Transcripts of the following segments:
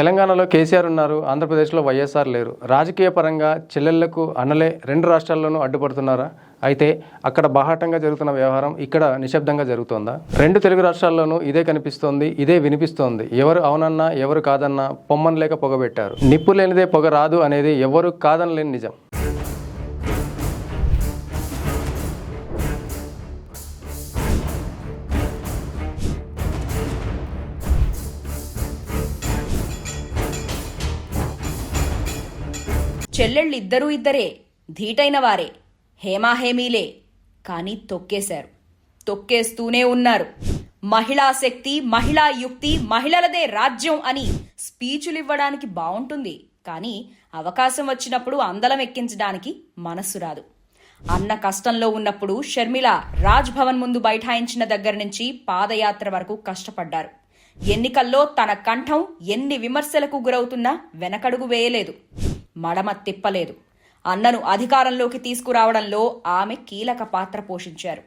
తెలంగాణలో కేసీఆర్ ఉన్నారు ఆంధ్రప్రదేశ్లో వైఎస్ఆర్ లేరు. రాజకీయ పరంగా చెల్లెళ్ళకు అన్నలే రెండు రాష్ట్రాల్లోనూ అడ్డుపడుతున్నారా? అయితే అక్కడ బాహాటంగా జరుగుతున్న వ్యవహారం ఇక్కడ నిశ్శబ్దంగా జరుగుతోందా? రెండు తెలుగు రాష్ట్రాల్లోనూ ఇదే కనిపిస్తోంది ఇదే వినిపిస్తోంది. ఎవరు అవునన్నా ఎవరు కాదన్నా పొమ్మనలేక పొగబెట్టారు నిప్పు లేనిదే పొగ రాదు అనేది ఎవరు కాదనలేని నిజం. చెల్లెళ్ళిద్దరూ ఇద్దరే ధీటైన వారే హేమాహేమీలే. కానీ తొక్కేశారు. తొక్కేస్తూనే ఉన్నారు. మహిళా శక్తి మహిళా యుక్తి మహిళలదే రాజ్యం అని స్పీచులు ఇవ్వడానికి బావుంటుంది. కానీ అవకాశం వచ్చినప్పుడు అందలం ఎక్కించడానికి మనస్సు రాదు. అన్న కష్టంలో ఉన్నప్పుడు షర్మిల రాజ్ భవన్ ముందు బైఠాయించిన దగ్గర నుంచి పాదయాత్ర వరకు కష్టపడ్డారు. ఎన్నికల్లో తన కంఠం ఎన్ని విమర్శలకు గురవుతున్నా వెనకడుగు వేయలేదు. మడమ తిప్పలేదు. అన్నను అధికారంలోకి తీసుకురావడంలో ఆమె కీలక పాత్ర పోషించారు.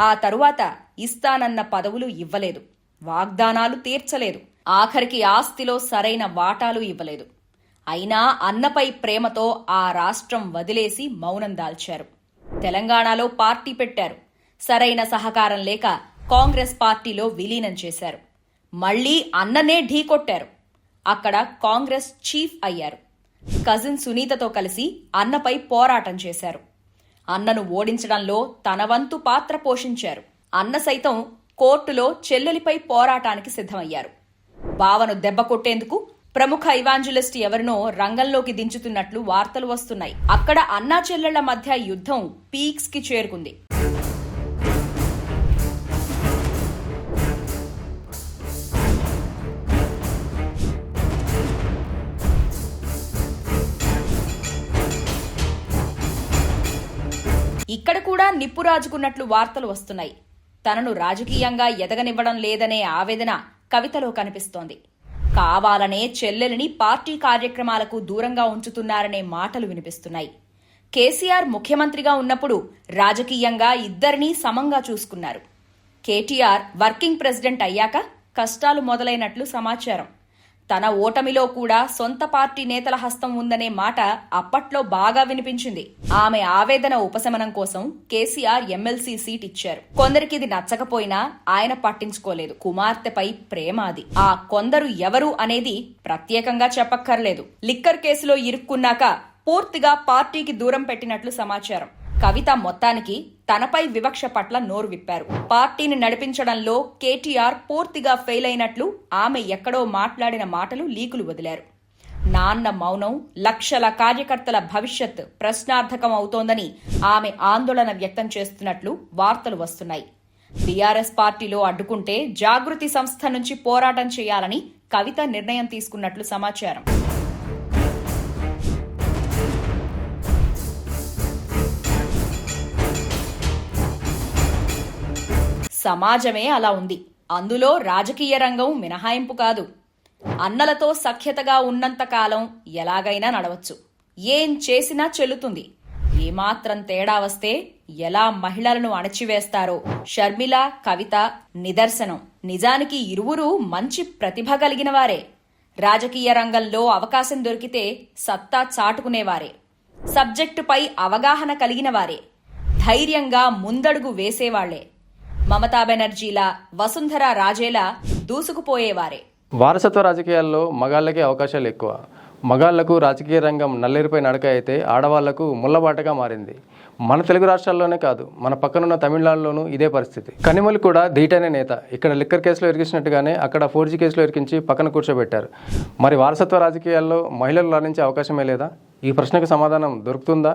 ఆ తరువాత ఇస్తానన్న పదవులు ఇవ్వలేదు. వాగ్దానాలు తీర్చలేదు. ఆఖరికి ఆస్తిలో సరైన వాటాలు ఇవ్వలేదు. అయినా అన్నపై ప్రేమతో ఆ రాష్ట్రం వదిలేసి మౌనం దాల్చారు. తెలంగాణలో పార్టీ పెట్టారు. సరైన సహకారం లేక కాంగ్రెస్ పార్టీలో విలీనం చేశారు. మళ్ళీ అన్ననే ఢీకొట్టారు అక్కడ కాంగ్రెస్ చీఫ్ అయ్యారు. కజిన్ సునీతతో కలిసి అన్నపై పోరాటం చేశారు. అన్నను ఓడించడంలో తన వంతు పాత్ర పోషించారు. అన్న సైతం కోర్టులో చెల్లెలిపై పోరాటానికి సిద్ధమయ్యారు. బావను దెబ్బ కొట్టేందుకు ప్రముఖ ఇవాంజులిస్ట్ ఎవరినో రంగంలోకి దించుతున్నట్లు వార్తలు వస్తున్నాయి. అక్కడ అన్నా చెల్లెళ్ళ మధ్య యుద్ధం పీక్స్కి చేరుకుంది. ఇక్కడ కూడా నిప్పు రాజుకున్నట్లు వార్తలు వస్తున్నాయి. తనను రాజకీయంగా ఎదగనివ్వడం లేదనే ఆవేదన కవితలో కనిపిస్తోంది. కావాలనే చెల్లెలిని పార్టీ కార్యక్రమాలకు దూరంగా ఉంచుతున్నారనే మాటలు వినిపిస్తున్నాయి. కేసీఆర్ ముఖ్యమంత్రిగా ఉన్నప్పుడు రాజకీయంగా ఇద్దరినీ సమంగా చూసుకున్నారు. కేటీఆర్ వర్కింగ్ ప్రెసిడెంట్ అయ్యాక కష్టాలు మొదలైనట్లు సమాచారం. తన ఓటమిలో కూడా సొంత పార్టీ నేతల హస్తం ఉందనే మాట అప్పట్లో బాగా వినిపించింది. ఆమె ఆవేదన ఉపశమనం కోసం కేసీఆర్ ఎమ్మెల్సీ సీట్ ఇచ్చారు. కొందరికి ఇది నచ్చకపోయినా ఆయన పట్టించుకోలేదు. కుమార్తెపై ప్రేమ అది. ఆ కొందరు ఎవరు అనేది ప్రత్యేకంగా చెప్పక్కర్లేదు. లిక్కర్ కేసులో ఇరుక్కున్నాక పూర్తిగా పార్టీకి దూరం పెట్టినట్లు సమాచారం. కవిత మొత్తానికి తనపై వివక్ష పట్ల నోరు విప్పారు. పార్టీని నడిపించడంలో కేటీఆర్ పూర్తిగా ఫెయిల్ అయినట్లు ఆమె ఎక్కడో మాట్లాడిన మాటలు లీకులు వదిలారు. నాన్న మౌనం లక్షల కార్యకర్తల భవిష్యత్ ప్రశ్నార్థకం అవుతోందని ఆమె ఆందోళన వ్యక్తం చేస్తున్నట్లు వార్తలు వస్తున్నాయి. బీఆర్ఎస్ పార్టీలో అడ్డుకుంటే జాగృతి సంస్థ నుంచి పోరాటం చేయాలని కవిత నిర్ణయం తీసుకున్నట్లు సమాచారం. సమాజమే అలా ఉంది. అందులో రాజకీయ రంగం మినహాయింపు కాదు. అన్నలతో సఖ్యతగా ఉన్నంతకాలం ఎలాగైనా నడవచ్చు. ఏం చేసినా చెల్లుతుంది. ఏమాత్రం తేడా వస్తే ఎలా మహిళలను అణచివేస్తారో షర్మిల కవిత నిదర్శనం. నిజానికి ఇరువురు మంచి ప్రతిభ కలిగిన వారే. రాజకీయ రంగంలో అవకాశం దొరికితే సత్తా చాటుకునేవారే. సబ్జెక్టుపై అవగాహన కలిగిన వారే. ధైర్యంగా ముందడుగు వేసేవాళ్ళే. మమతా బెనర్జీలా వసుంధర రాజేలా దూసుకుపోయేవారే. వారసత్వ రాజకీయాల్లో మగాళ్ళకే అవకాశాలు ఎక్కువ. మగాళ్ళకు రాజకీయ రంగం నల్లేరుపై నడక అయితే ఆడవాళ్ళకు ముళ్ళబాటగా మారింది. మన తెలుగు రాష్ట్రాల్లోనే కాదు మన పక్కనున్న తమిళనాడులోనూ ఇదే పరిస్థితి. కనిమలు కూడా ధీటైన నేత. ఇక్కడ లిక్కర్ కేసులో ఇరికించినట్టుగానే అక్కడ ఫోర్ జీ కేసులో ఇరికించి పక్కన కూర్చోబెట్టారు. మరి వారసత్వ రాజకీయాల్లో మహిళలు రాణించే అవకాశమే లేదా? ఈ ప్రశ్నకు సమాధానం దొరుకుతుందా?